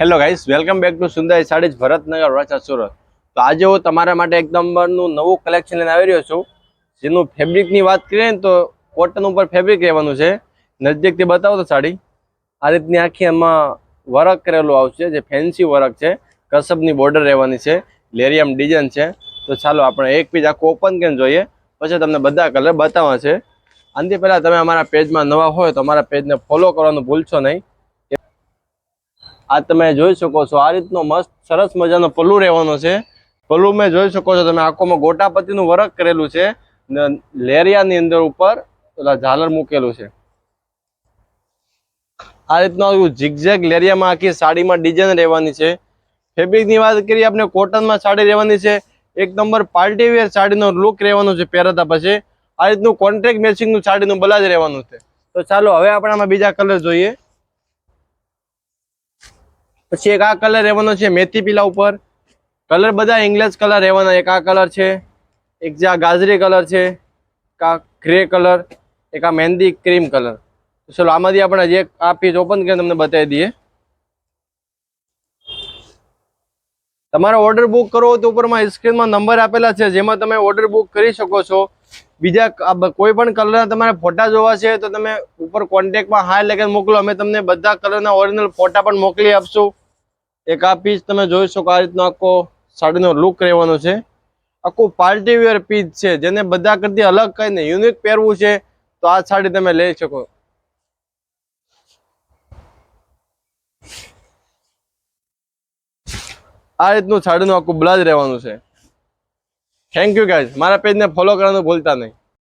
Hello guys welcome back to Sundar saris Bharatnagar Varachha Surat તો આજે હું તમારા માટે એક નંબરનું નવું કલેક્શન લઈને આવી રહ્યો છું. જેનું ફેબ્રિકની વાત કરીએ ને તો કોટન ઉપર ફેબ્રિક રહેવાનું છે. નજદીકથી બતાવો તો સાડી. આ રીતની આખી એમાં વર્ક કરેલું આવશે જે ફેન્સી વર્ક છે. કસબની બોર્ડર રહેવાની છે લેરિયમ ડિઝાઇન છે. તો ચાલો આપણે એક પેજ આખું ઓપન કરીને જોઈએ. પછી તમને બધા કલર બતાવવા છે. આનાથી પહેલાં તમે અમારા પેજમાં નવા હોય તો અમારા પેજને ફોલો કરવાનું ભૂલશો નહીં. આ તમે જોઈ શકો છો, આ રીતનો મસ્ત, સરસ મજાનો પલ્લુ રહેવાનો છે. પલ્લુ મેં જોઈ શકો છો, તમે આંખોમાં ગોટાપતિનું વર્ક કરેલું છે. લેરિયાની અંદર ઉપર પેલા ઝાલર મૂકેલું છે. આ રીતનો ઝિગઝેગ લેરિયામાં આખી સાડીમાં ડિઝાઇન રહેવાની છે. ફેબ્રિકની વાત કરીએ, આપણે કોટનમાં સાડી રહેવાની છે. એક નંબર પાર્ટી વેર સાડીનો લુક રહેવાનો છે પહેરતા પછી. આ રીતનું કોન્ટ્રાક્ટ મેચિંગનું સાડીનું બલાજ રહેવાનું છે. તો ચાલો, હવે આપણે આમાં બીજા કલર જોઈએ. પછી એક આ કલર રહેવાનો છે મેથી પીલા ઉપર. કલર બધા ઇંગ્લિશ કલર રહેવાના. એક આ કલર છે, એક જે આ ગાજરી કલર છે, એક આ ગ્રે કલર એક આ મહેંદી ક્રીમ કલર ચલો, આમાંથી આપણે જે આ પીસ ઓપન કરીને તમને બતાવી દઈએ. તમારો ઓર્ડર બુક કરવો તો ઉપરમાં સ્ક્રીનમાં નંબર આપેલા છે, જેમાં તમે ઓર્ડર બુક કરી શકો છો. બીજા કોઈ પણ કલરના તમારે ફોટા જોવા છે, તો તમે ઉપર કોન્ટેક્ટમાં હા લખીને મોકલો. અમે તમને બધા કલરના ઓરિજિનલ ફોટા પણ મોકલી આપશું. એક આ પીસ તમે જોઈ શકો આ રીતનો આખો સાડીનો લુક રહેવાનો છે. આખું પાર્ટી વેર પીસ છે, જેને બધા કરતી અલગ કહીને યુનિક પહેરવું છે, તો આ સાડી તમે લઈ શકો. આ રીતનું સાડીનું આખું બ્લાઉઝ રહેવાનું છે. થેન્ક યુ ગાઈઝ મારા પેજને ફોલો કરવાનું ભૂલતા નહીં.